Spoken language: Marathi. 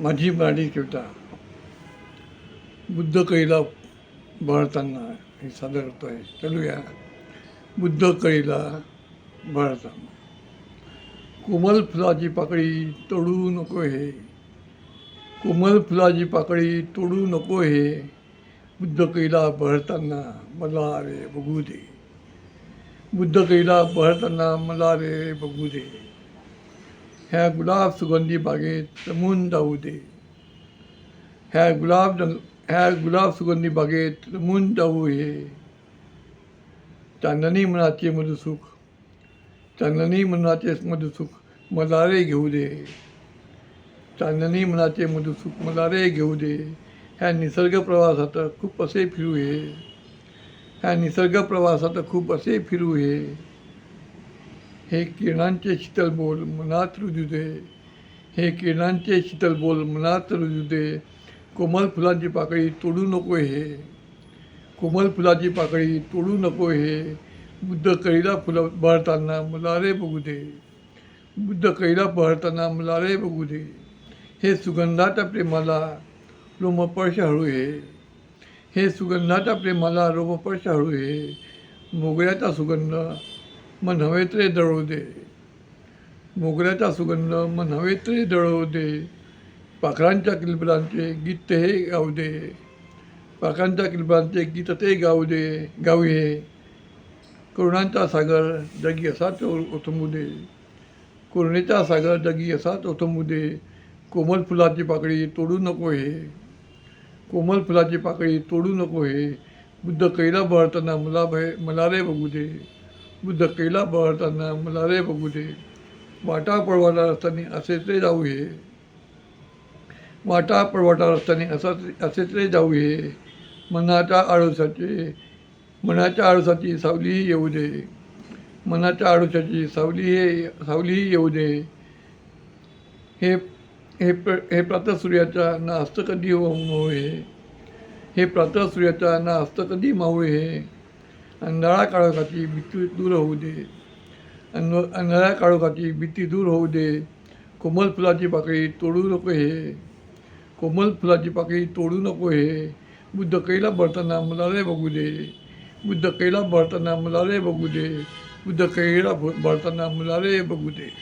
माझी मराठी कविता बुद्ध कैला बळताना हे सादर करतो आहे चलूया. बुद्ध कैला बळताना. कोमल फुलाची पाकळी तोडू नको हे. कोमल फुलाची पाकळी तोडू नको हे. बुद्ध कैला बहळताना मला रे बघू दे. बुद्ध कैला बहळताना मला रे बघू दे. ह्या गुलाब सुगंधी बागेत रमून जाऊ दे ह्या गुलाब रंग ह्या गुलाब सुगंधी बागेत रमून जाऊ हे चांदणी मनाचे मधुसुख चांदणी मनाचे मधुसुख मला रे घेऊ दे चांदणी मनाचे मधुसुख मला रे घेऊ दे ह्या निसर्ग प्रवासात खूप असे फिरू हे ह्या निसर्ग प्रवासात खूप असे फिरू हे हे किरणांचे शीतल बोल मनात रुजू दे. हे किरणांचे शीतल बोल मनात रुजू दे. कोमल फुलांची पाकळी तोडू नको हे. कोमल फुलाची पाकळी तोडू नको हे. बुद्ध कैला फुलं बहरताना मला रे बघू दे. बुद्ध कैला बहरताना मला रे बघू दे. हे सुगंधाच्या प्रेमाला रोमपर्श हळू हे. हे सुगंधाच्या प्रेमाला रोमपर्श हळू हे. मोगऱ्याचा सुगंध मन हवेत्रे दळू दे. मोगऱ्याचा सुगंध मन हवे दळू दे. पाखरांच्या किलबिलांचे गीत हे गाऊ दे. पाखरांच्या किलबिलांचे गीत ते गाऊ दे गाऊये करुणांचा सागर जगी असाच ओथंबू दे. करुणेचा सागर जगी असाच ओथंबू दे. कोमल फुलाची पाकळी तोडू नको हे. कोमल फुलाची पाकळी तोडू नको हे. बुद्ध कैला बहरताना मला भय मला रे बघू दे. बुद्ध कैला पळताना मला रे बघू दे वाटा पळवाटा रस्त्याने असे ते जाऊ हे. वाटा पळवाटा रस्त्याने असाच असे ते जाऊ हे. मनाच्या आळसाचे मनाच्या आळसाची सावलीही येऊ दे. मनाच्या आळसाची सावली हे सावलीही येऊ दे. हे हे प्र हे प्रातसूर्याचा ना हस्त कधी मावू हे हे प्रातसूर्याचा ना हस्त कधी मावळे हे? अंधाळा काळोखाची भीती दूर होऊ दे. अंध अंधाळ्या काळोखाची भीती दूर होऊ दे. कोमल फुलाची पाकळी तोडू नको हे. कोमल फुलाची पाकळी तोडू नको हे. बुद्ध कैला भरताना मला बघू दे. बुद्ध कैला भरताना मला बघू दे. बुद्ध कैला भरताना मला बघू दे.